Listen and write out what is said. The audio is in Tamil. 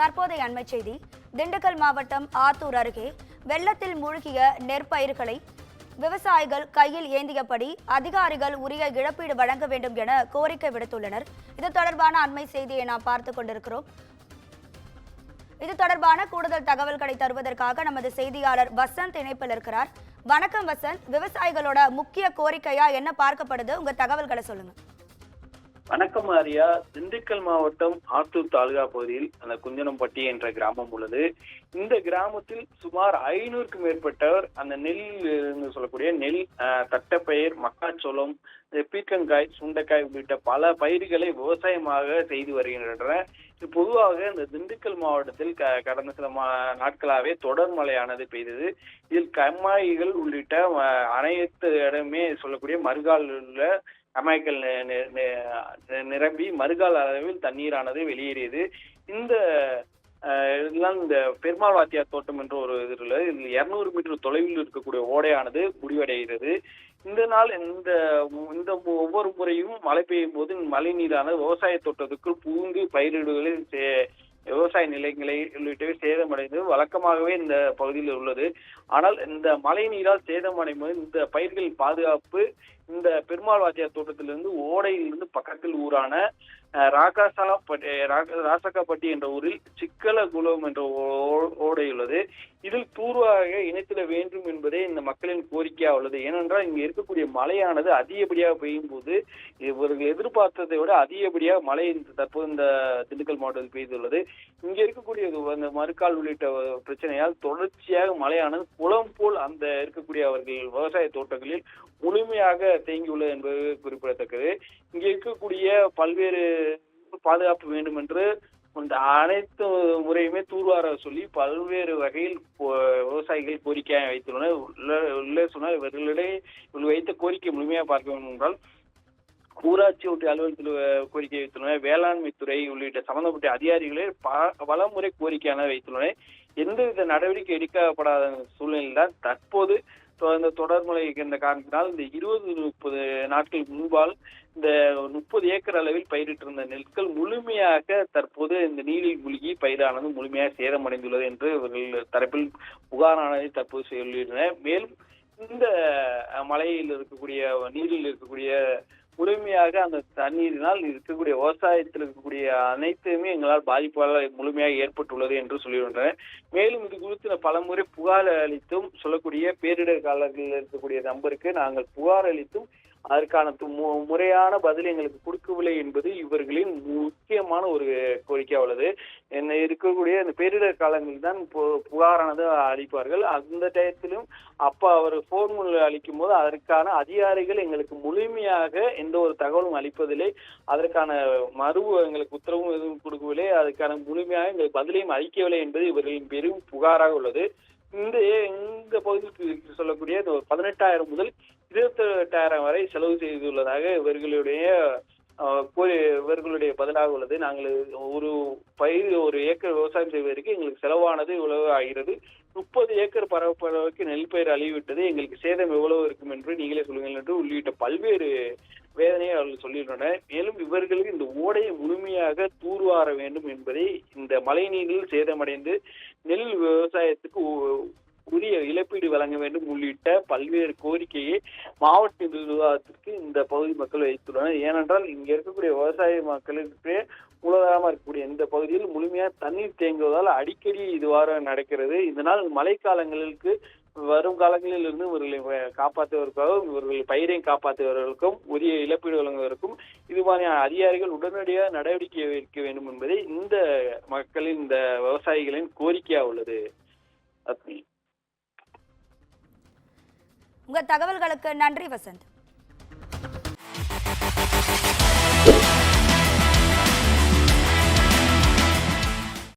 தற்போதைய அண்மை செய்தி. திண்டுக்கல் மாவட்டம் ஆத்தூர் அருகே வெள்ளத்தில் மூழ்கிய நெற்பயிர்களை விவசாயிகள் கையில் ஏந்தியபடி அதிகாரிகள் உரிய இழப்பீடு வழங்க வேண்டும் என கோரிக்கை விடுத்துள்ளனர். இது தொடர்பான அண்மை செய்தியை நாம் பார்த்து கொண்டிருக்கிறோம். இது தொடர்பான கூடுதல் தகவல்களை தருவதற்காக நமது செய்தியாளர் வசந்த் இணைப்பில் இருக்கிறார். வணக்கம் வசந்த். விவசாயிகளோட முக்கிய கோரிக்கையா என்ன பார்க்கப்படுது? உங்க தகவல்களை சொல்லுங்க. வணக்கம் ஆரியா. திண்டுக்கல் மாவட்டம் ஆத்தூர் தாலுகா பகுதியில் அந்த குஞ்சனம்பட்டி என்ற கிராமம் உள்ளது. இந்த கிராமத்தில் சுமார் ஐநூறுக்கும் மேற்பட்டவர் அந்த நெல் சொல்லக்கூடிய நெல் தட்டப்பயிர் தட்டைப்பயிர் மக்காச்சோளம் இந்த பீர்க்கங்காய் சுண்டைக்காய் உள்ளிட்ட பல பயிர்களை விவசாயமாக செய்து வருகின்றனர். இது பொதுவாக இந்த திண்டுக்கல் மாவட்டத்தில் க கடந்த சில மா நாட்களாகவே தொடர் மழையானது பெய்தது. இதில் கம்மாய்கள் உள்ளிட்ட அனைத்து இடமே சொல்லக்கூடிய மறுகால் உள்ள கமாய்கள் நிரம்பி மறுகால அளவில் தண்ணீரானது வெளியேறியது. இந்த இதெல்லாம் இந்த பெருமாள் வாத்தியார் தோட்டம் என்ற ஒரு இது இல்லை இதில் இருநூறு மீட்டர் தொலைவில் இருக்கக்கூடிய ஓடையானது முடிவடைகிறது. இந்த நாள் இந்த இந்த ஒவ்வொரு முறையும் மழை பெய்யும் போது மழை நீரானது விவசாய தோட்டத்துக்குள் பூந்து பயிரிடுகளில் சே- விவசாய நிலையங்களை உள்ளிட்டவை சேதமடைந்து வழக்கமாகவே இந்த பகுதியில் உள்ளது. ஆனால் இந்த மழை நீரால் சேதமடையும் போது இந்த பயிர்களின் பாதுகாப்பு இந்த பெருமாள் வாத்தியார் தோட்டத்திலிருந்து ஓடையிலிருந்து பக்கத்தில் ஊரான அஹ், ராகாசாலப்பட்டி ராசக்காப்பட்டி என்ற ஊரில் சிக்கல குலம் என்ற ஓ- ஓடை உள்ளது. இதில் தூர்வாக இணைத்திட வேண்டும் என்பதே இந்த மக்களின் கோரிக்கையா உள்ளது. ஏனென்றால் இங்க இருக்கக்கூடிய மழையானது அதிகப்படியாக பெய்யும் போது இவர்கள் எதிர்பார்த்ததை விட அதிகப்படியாக மழை தற்போது இந்த திண்டுக்கல் மாவட்டத்தில் பெய்துள்ளது. இங்க இருக்கக்கூடிய அந்த மறுக்கால் உள்ளிட்ட பிரச்சனையால் தொடர்ச்சியாக மழையானது குளம் போல் அந்த இருக்கக்கூடிய அவர்கள் விவசாய தோட்டங்களில் முழுமையாக தேங்கியுள்ளது என்பது குறிப்பிடத்தக்கது. இங்கே இருக்கக்கூடிய பல்வேறு பாதுகாப்பு வேண்டும் என்று இந்த அனைத்து முறையுமே தூர்வார சொல்லி பல்வேறு வகையில் விவசாயிகள் கோரிக்கை வைத்துள்ளனர். உள்ளே சொன்னால் இவர்களிடையே இவர்கள் வைத்த கோரிக்கை முழுமையாக பார்க்க வேண்டும் என்றால் ஊராட்சி ஒன்றிய அலுவலகத்தில் கோரிக்கை வைத்துள்ளனர். வேளாண்மை துறை உள்ளிட்ட சம்பந்தப்பட்ட அதிகாரிகளே பல முறை கோரிக்கையான வைத்துள்ளனர். எந்தவித நடவடிக்கை எடுக்கப்படாத சூழ்நிலையில் தான் தற்போது தொடர்ந்த இந்த தொடர் மழை இருக்கின்ற காரணத்தினால் இந்த இருபது முப்பது நாட்கள் முன்பால் இந்த முப்பது ஏக்கர் அளவில் பயிரிட்டிருந்த நெற்கள் முழுமையாக தற்போது இந்த நீரில் மூழ்கி பயிரானது முழுமையாக சேதமடைந்துள்ளது என்று இவர்கள் தரப்பில் புகாரானதை தற்போது சொல்லியிருந்தனர். மேலும் இந்த மலையில் இருக்கக்கூடிய நீரில் இருக்கக்கூடிய முழுமையாக அந்த தண்ணீரினால் இருக்கக்கூடிய விவசாயத்தில் இருக்கக்கூடிய அனைத்துமே எங்களால் பாதிப்பால் முழுமையாக ஏற்பட்டுள்ளது என்று சொல்லியிருந்தனர் மேலும் இது குறித்து பலமுறை புகார் அளித்தும் சொல்லக்கூடிய பேரிடர் காலங்களில் இருக்கக்கூடிய நம்பருக்கு நாங்கள் புகார் அளித்தும் அதற்கான து- மு- முறையான பதில் எங்களுக்கு கொடுக்கவில்லை என்பது இவர்களின் முக்கியமான ஒரு கோரிக்கையாக உள்ளது. என்ன இருக்கக்கூடிய இந்த பேரிடர் காலங்களில் தான் பு- புகாரானது அளிப்பார்கள். அந்த டயத்திலும் அப்போ அவர் போன் அளிக்கும் போது அதற்கான அதிகாரிகள் எங்களுக்கு முழுமையாக எந்த ஒரு தகவலும் அளிப்பதில்லை. அதற்கான மறு எங்களுக்கு உத்தரவும் எதுவும் கொடுக்கவில்லை. அதுக்கான முழுமையாக எங்களுக்கு பதிலையும் அளிக்கவில்லை என்பது இவர்களின் பெரும் புகாராக உள்ளது. இந்த இந்த பகுதிக்கு சொல்லக்கூடிய இந்த பதினெட்டாயிரம் முதல் இருபத்தி எட்டாயிரம் வரை செலவு செய்துள்ளதாக இவர்களுடைய இவர்களுடைய பதிலாக உள்ளது. நாங்கள் ஒரு பயிர் ஒரு ஏக்கர் விவசாயம் செய்வதற்கு எங்களுக்கு செலவானது இவ்வளவு ஆகிறது. முப்பது ஏக்கர் பரப்பளவுக்கு நெல் பயிர் அழிவிட்டது எங்களுக்கு சேதம் எவ்வளவு இருக்கும் என்று நீங்களே சொல்லுங்கள் என்று உள்ளிட்ட பல்வேறு வேதனையை அவர்கள் சொல்லியிருந்தனர் மேலும் இவர்களுக்கு இந்த ஓடையை முழுமையாக தூர்வார வேண்டும் என்பதை இந்த மழை நீரில் சேதமடைந்து நெல் விவசாயத்துக்கு உரிய இழப்பீடு வழங்க வேண்டும் உள்ளிட்ட பல்வேறு கோரிக்கையை மாவட்ட நிர்வாகத்திற்கு இந்த பகுதி மக்கள் வைத்துள்ளனர். ஏனென்றால் இங்கே இருக்கக்கூடிய விவசாய மக்களுக்கு மூலதனமா இருக்கக்கூடிய இந்த பகுதியில் முழுமையாக தண்ணீர் தேங்குவதால் அடிக்கடி இதுவாறு நடக்கிறது. இதனால் மழைக்காலங்களுக்கு வரும் காலங்களில் இருந்து இவர்களை காப்பாற்றுவதற்காகவும் இவர்கள் பயிரை காப்பாற்றுவதற்கும் உரிய இழப்பீடு வழங்குவதற்கும் இது மாதிரியான அதிகாரிகள் உடனடியாக நடவடிக்கை எடுக்க வேண்டும் என்பதே இந்த மக்களின் இந்த விவசாயிகளின் கோரிக்கையாக உள்ளது. அத்மி. உங்க தகவல்களுக்கு நன்றி வசந்த்.